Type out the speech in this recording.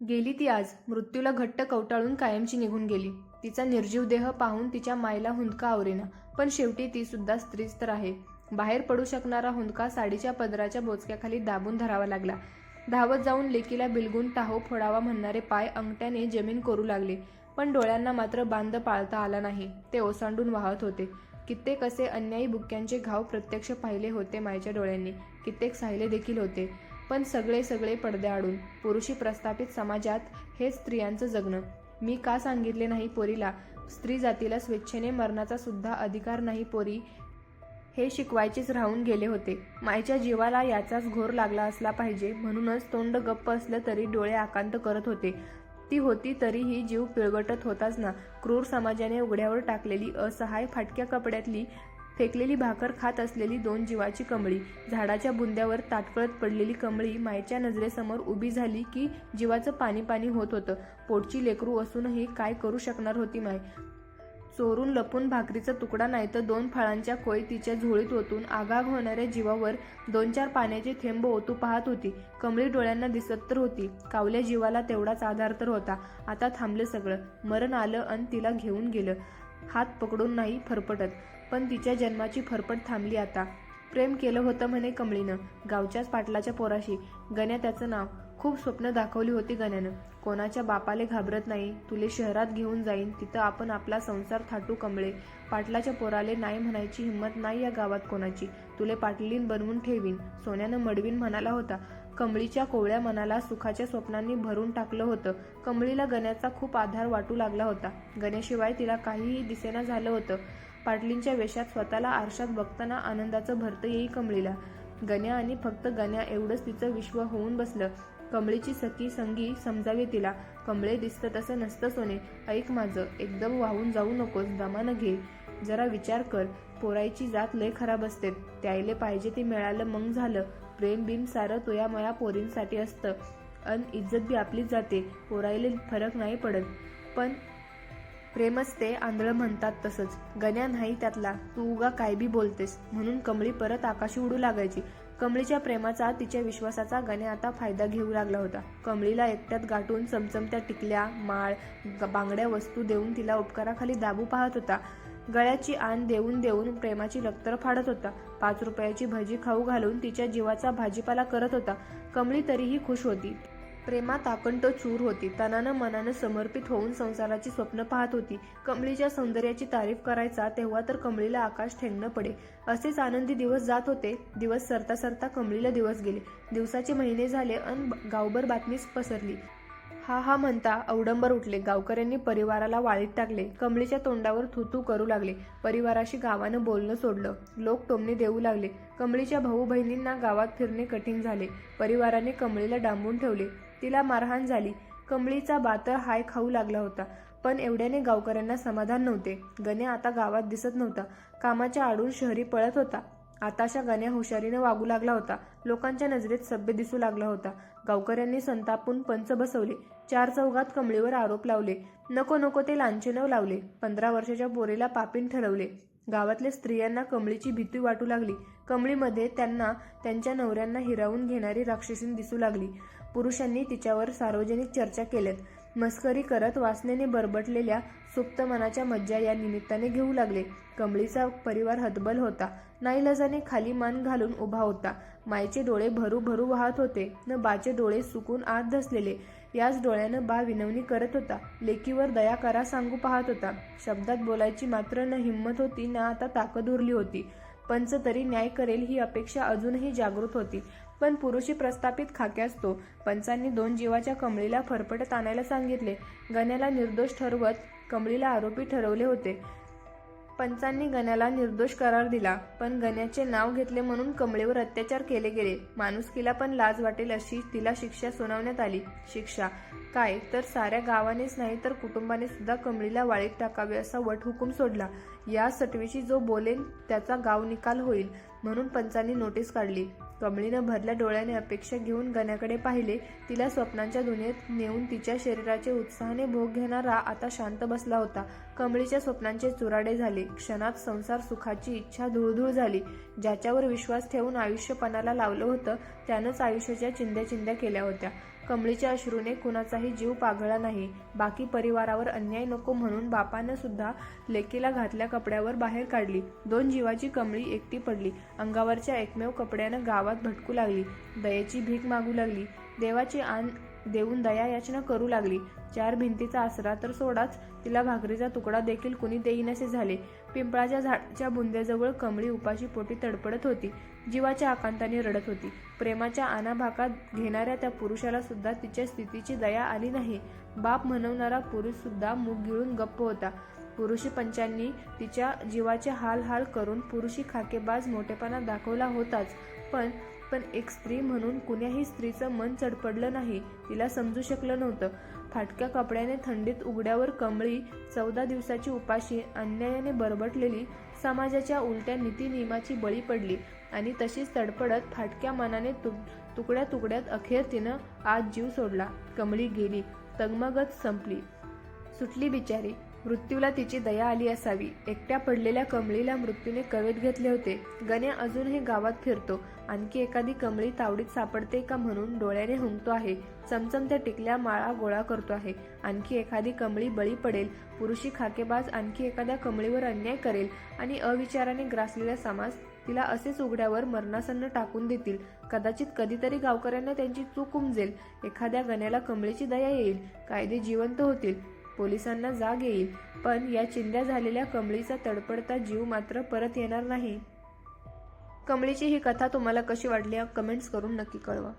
गेली ती आज. मृत्यूला घट्ट कवटाळून कायमची निघून गेली. तिचा निर्जीव देह पाहून तिच्या मायला हुंदका आवरेना. पण शेवटी ती सुद्धा स्त्रीच तर आहे. बाहेर पडू शकणारा हुंदका साडीच्या पदराच्या बोचक्याखाली दाबून धरावा लागला. धावत जाऊन लेकीला बिलगून टाहो फोडावा म्हणणारे पाय अंगठ्याने जमीन करू लागले. पण डोळ्यांना मात्र बांध पाळता आला नाही. ते ओसांडून वाहत होते. कित्येक असे अन्यायी बुक्क्यांचे घाव प्रत्यक्ष पाहिले होते मायच्या डोळ्यांनी. कित्येक साहिले देखील होते. पण सगळे सगळे पडद्याआडून पुरुषी प्रस्थापित समाजात हेच स्त्रियांचं जगणं. मी का सांगितले नाही पोरीला? स्त्री जातीला स्वेच्छेने मरणाचा सुद्धा अधिकार नाही पोरी. हे शिकवायचेच राहून गेले होते. मायच्या जीवाला याचाच घोर लागला असला पाहिजे. म्हणूनच तोंड गप्प असलं तरी डोळे आकांत करत होते. ती होती तरीही जीव पिळगटत होताच ना. क्रूर समाजाने उघड्यावर टाकलेली असहाय फाटक्या कपड्यातली फेकलेली भाकर खात असलेली दोन जीवाची कमळी. झाडाच्या बुंद्यावर ताटकळत पडलेली कमळी मायच्या नजरेसमोर उभी झाली की जीवाचं पाणी पाणी होत होतं. पोटची लेकरू असूनही काय करू शकणार होती माय? चोरून लपून भाकरीचा तुकडा नाही तर दोन फळांच्या कोय तिच्या झोळीत ओतून आगाग होणाऱ्या जीवावर दोन चार पाण्याचे थेंब ओतू पाहत होती. कमळी डोळ्यांना दिसत तर होती. कावल्या जीवाला तेवढाच आधार तर होता. आता थांबलं सगळं. मरण आलं अन तिला घेऊन गेलं. हात पकडून नाही फरफटत. पण तिच्या जन्माची फरफट थांबली आता. प्रेम केलं होतं म्हणे कमळीनं गावच्याच पाटलाच्या पोराशी. गण्या त्याचं नाव. खूप स्वप्न दाखवली होती गण्यानं. कोणाच्या बापाले घाबरत नाही तुले शहरात घेऊन जाईन तिथं आपण आपला संसार थाटू कमळे. पाटलाच्या पोराले नाही म्हणायची हिंमत नाही या गावात कोणाची. तुले पाटलीन बनवून ठेवीन सोन्यानं मडवीन म्हणाला होता. कमळीच्या कोवळ्या मनाला सुखाच्या स्वप्नांनी भरून टाकलं होतं. कमळीला गण्याचा खूप आधार वाटू लागला होता. गण्याशिवाय तिला काहीही दिसेना झालं होतं. पाटलींच्या वेशात स्वतःला आरशात बघताना आनंदाचं भरतं येई कमळीला. गण्या आणि फक्त गण्या एवढंच तिचं विश्व होऊन बसलं. कमळीची सखी संगी समजावी तिला. कमळे दिसतं तसं नसतं सोने. ऐक माझं एकदम वाहून जाऊ नकोस दमानं घे. जरा विचार कर. पोरायची जात लय खराब असते. त्याईले पाहिजे ते मिळालं मग झालं. प्रेम बिम सारं तुया मया पोरींसाठी असतं. अन इज्जत बी आपलीच जाते. पोरायले फरक नाही पडत. पण प्रेमच ते आंधळं म्हणतात तसंच. गण्या नाही त्यातला. तू उगा काय बी बोलतेस. म्हणून कमळी परत आकाशी उडू लागायची. कमळीच्या प्रेमाचा तिच्या विश्वासाचा गण्या आता फायदा घेऊ लागला होता. कमळीला एकट्यात गाठून चमचमत्या टिकल्या माळ ग- बांगड्या वस्तू देऊन तिला उपकाराखाली दाबू पाहत होता. गळ्याची आण देऊन देऊन प्रेमाची लक्तर फाडत होता. पाच रुपयाची भजी खाऊ घालून तिच्या जीवाचा भाजीपाला करत होता. कमळी तरीही खुश होती. प्रेमात आकंठ चूर होती. तनानं मनानं समर्पित होऊन संसाराची स्वप्न पाहत होती. कमळीच्या सौंदर्याची तारीफ करायचा तेव्हा तर कमळीला आकाश ठेंगणं पडे. असेच आनंदी दिवस जात होते. दिवस सरता सरता कमळीला दिवस गेले. दिवसाचे महिने झाले अन गावभर बातमीच पसरली. हा हा म्हणता अवडंबर उठले. गावकऱ्यांनी परिवाराला वाळीत टाकले. कमळीच्या तोंडावर थुतू करू लागले. परिवाराशी गावानं बोलणं सोडलं. लोक टोमणे देऊ लागले. कमळीच्या भाऊ बहिणींना गावात फिरणे कठीण झाले. परिवाराने कमळीला डांबून ठेवले. तिला मारहाण झाली. कमळीचा बातर हाय खाऊ लागला होता. पण एवढ्याने गावकऱ्यांना समाधान नव्हते. गण्या आता गावात दिसत नव्हता. कामाच्या आडून शहरी पळत होता. आताशा गण्या हुशारीने वागू लागला होता. लोकांच्या नजरेत सभ्य दिसू लागला होता. गावकऱ्यांनी संतापून पंच बसवले. चार चौघात कमळीवर आरोप लावले. नको नको ते लांछनव लावले. पंधरा वर्षाच्या पोरीला पापीन ठरवले. गावातल्या स्त्रियांना कमळीची भीती वाटू लागली. कमळीमध्ये त्यांना त्यांच्या नवऱ्यांना हिरावून घेणारी राक्षसीन दिसू लागली. पुरुषांनी तिच्यावर सार्वजनिक चर्चा केल्यात. मस्करी करत वासनेने बरबटलेल्या सुप्त मनाच्या मज्जा या निमित्ताने घेऊ लागले. कमळीचा परिवार हतबल होता. नाईलाजाने खाली मान घालून उभा होता. मायचे डोळे भरू भरू वाहत होते. न बाचे डोळे सुकून आत धसलेले. याच डोळ्यानं बा विनवणी करत होता. लेकीवर दया करा सांगू पाहत होता. शब्दात बोलायची मात्र न हिंमत होती ना आता ताकद उरली होती. पंच तरी न्याय करेल ही अपेक्षा अजूनही जागृत होती. पण पुरुषी प्रस्थापित खाके असतो. पंचांनी दोन जीवाच्या कमळीला फरफटत आणायला सांगितले. गण्याला निर्दोष ठरवत कमळीला आरोपी ठरवले होते. पंचांनी गण्याला निर्दोष करार दिला पण गण्याचे नाव घेतले म्हणून कमळेवर अत्याचार केले गेले. माणुसकीला पण लाज वाटेल अशी तिला शिक्षा सुनावण्यात आली. शिक्षा? काय? तर साऱ्या गावानेच नाही तर कुटुंबाने सुद्धा कमळीला वाळीत टाकावे असा वटहुकूम सोडला. या सटवीची जो बोलेल त्याचा गाव निकाल होईल म्हणून पंचांनी नोटीस काढली. कमळीनं भरल्या डोळ्याने अपेक्षा घेऊन गण्याकडे पाहिले. तिला स्वप्नांच्या दुनियेत नेऊन तिच्या शरीराचे उत्साहाने भोग घेणारा आता शांत बसला होता. कमळीच्या स्वप्नांचे चुराडे झाले. क्षणात संसार सुखाची इच्छा धुळधुळ झाली. ज्याच्यावर विश्वास ठेवून आयुष्य पणाला लावलं होतं त्यानंच आयुष्याच्या चिंध्या चिंध्या केल्या होत्या. कमळीच्या अश्रूने कुणाचाही जीव पागळला नाही. बाकी परिवारावर अन्याय नको म्हणून बापानं सुद्धा लेकीला घातल्या कपड्यावर बाहेर काढली. दोन जीवाची कमळी एकटी पडली. अंगावरच्या एकमेव कपड्यानं गावात भटकू लागली. दयेची भीक मागू लागली. देवाची आन देऊन दया याचना करू लागली. चार भिंतीचा आसरा तर सोडाच तिला भाकरीचा तुकडा देखील कुणी देईनसे झाले. पिंपळाच्या झाडाच्या बुंद्याजवळ कमळी उपाशी पोटी तडपडत होती. जीवाच्या आकांताने रडत होती. प्रेमाच्या आनाभाकात घेणाऱ्या त्या पुरुषाला सुद्धा तिच्या स्थितीची दया आली नाही. बाप म्हणवणारा पुरुष सुद्धा मुग गिळून गप्प होता. पुरुषी पंचांनी तिच्या जीवाचे हाल हाल करून पुरुषी खाकेबाज मोठेपणा दाखवला होताच. पण पण एक स्त्री म्हणून कुण्याही स्त्रीचं मन चडपडलं नाही तिला समजू शकलं नव्हतं. फाटक्या कपड्याने थंडीत उघड्यावर कमळी चौदा दिवसाची उपाशी अन्यायाने बरबटलेली समाजाच्या उलट्या नीतिनियमाची बळी पडली आणि तशीच तडपडत फाटक्या मनाने तुक तुकड्या तुकड्यात अखेर तिनं आज जीव सोडला. कमळी गेली तगमगत संपली. सुटली बिचारी. मृत्यूला तिची दया आली असावी. एकट्या पडलेल्या कमळीला मृत्यूने कवेत घेतले होते. गण्या अजूनही गावात फिरतो. आणखी एखादी कमळी तावडीत सापडते का म्हणून डोळ्याने हुंकतो आहे. चमचमत्या टिकल्या माळा गोळा करतो आहे. आणखी एखादी कमळी बळी पडेल. पुरुषी खाकेबाज आणखी एखाद्या कमळीवर अन्याय करेल आणि अविचाराने ग्रासलेला समाज तिला असेच उघड्यावर मरणासन्न टाकून देतील. कदाचित कधीतरी गावकऱ्यांना त्यांची चूक उमजेल. एखाद्या गण्याला कमळीची दया येईल. कायदे जिवंत होतील. पोलिसांना जाग येईल. पण या चिंध्या झालेल्या कमळीचा तडपडता जीव मात्र परत येणार नाही. कमळीची ही कथा तुम्हाला कशी वाटली कमेंट्स करून नक्की कळवा.